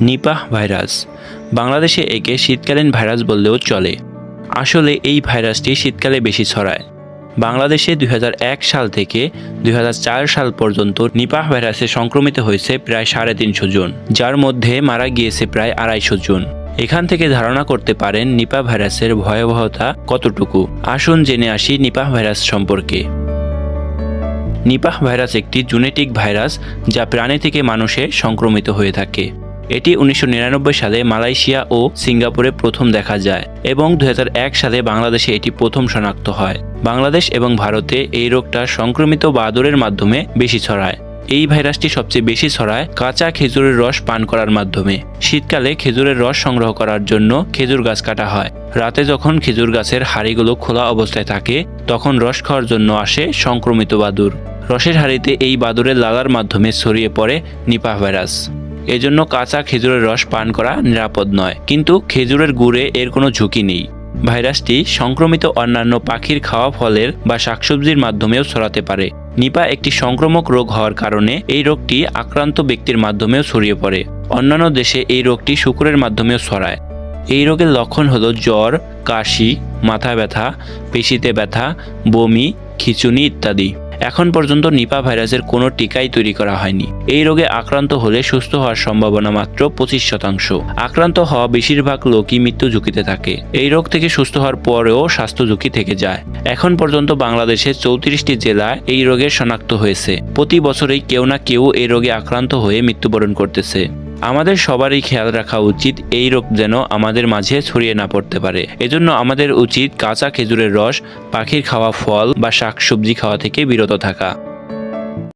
Nipah virus. বাংলাদেশে একে শীতকালীন ভাইরাস বললেও চলে। আসলে এই ভাইরাসটি শীতকালে বেশি ছড়ায়। বাংলাদেশে দুই হাজার এক সাল থেকে দু হাজার চার সাল পর্যন্ত নিপাহ ভাইরাসে সংক্রমিত হয়েছে প্রায় সাড়ে তিনশো জন, যার মধ্যে মারা গিয়েছে প্রায় আড়াইশো জন। এখান থেকে ধারণা করতে পারেন নিপাহ ভাইরাসের ভয়াবহতা কতটুকু। আসুন জেনে আসি নিপাহ ভাইরাস সম্পর্কে। নিপাহ ভাইরাস একটি জুনেটিক ভাইরাস যা প্রাণী থেকে মানুষে সংক্রমিত হয়ে থাকে। এটি উনিশশো নিরানব্বই সালে মালয়েশিয়া ও সিঙ্গাপুরে প্রথম দেখা যায় এবং দুহাজার এক সালে বাংলাদেশে এটি প্রথম শনাক্ত হয়। বাংলাদেশ এবং ভারতে এই রোগটা সংক্রমিত বাদরের মাধ্যমে বেশি ছড়ায়। এই ভাইরাসটি সবচেয়ে বেশি ছড়ায় কাঁচা খেজুরের রস পান করার মাধ্যমে। শীতকালে খেজুরের রস সংগ্রহ করার জন্য খেজুর গাছ কাটা হয়। রাতে যখন খেজুর গাছের হাড়িগুলো খোলা অবস্থায় থাকে, তখন রস খাওয়ার জন্য আসে সংক্রমিত বাদুর। রসের হাড়িতে এই বাদুরের লালার মাধ্যমে ছড়িয়ে পড়ে নিপাহ ভাইরাস। এজন্য কাঁচা খেজুরের রস পান করা নিরাপদ নয়। কিন্তু খেজুরের গুড়ে এর কোনো ঝুঁকি নেই। ভাইরাসটি সংক্রমিত অন্যান্য পাখির খাওয়া ফলের বা শাকসবজির মাধ্যমেও ছড়াতে পারে। নিপা একটি সংক্রমক রোগ হওয়ার কারণে এই রোগটি আক্রান্ত ব্যক্তির মাধ্যমেও ছড়িয়ে পড়ে। অন্যান্য দেশে এই রোগটি শুকুরের মাধ্যমেও ছড়ায়। এই রোগের লক্ষণ হল জ্বর, কাশি, মাথা ব্যথা, পেশিতে ব্যথা, বমি, খিচুনি ইত্যাদি। এখন পর্যন্ত নিপা ভাইরাসের কোনো টিকাই তৈরি করা হয়নি। এই রোগে আক্রান্ত হলে সুস্থ হওয়ার সম্ভাবনা মাত্র পঁচিশ শতাংশ। আক্রান্ত হওয়া বেশিরভাগ লোকই মৃত্যু ঝুঁকিতে থাকে। এই রোগ থেকে সুস্থ হওয়ার পরেও স্বাস্থ্য ঝুঁকি থেকে যায়। এখন পর্যন্ত বাংলাদেশের চৌত্রিশটি জেলায় এই রোগের শনাক্ত হয়েছে। প্রতি বছরেই কেউ না কেউ এই রোগে আক্রান্ত হয়ে মৃত্যুবরণ করতেছে। আমাদের সবারই খেয়াল রাখা উচিত এই রোগ যেন আমাদের মাঝে ছড়িয়ে না পড়তে পারে। এজন্য আমাদের উচিত কাঁচা খেজুরের রস, পাখির খাওয়া ফল বা শাকসবজি খাওয়া থেকে বিরত থাকা।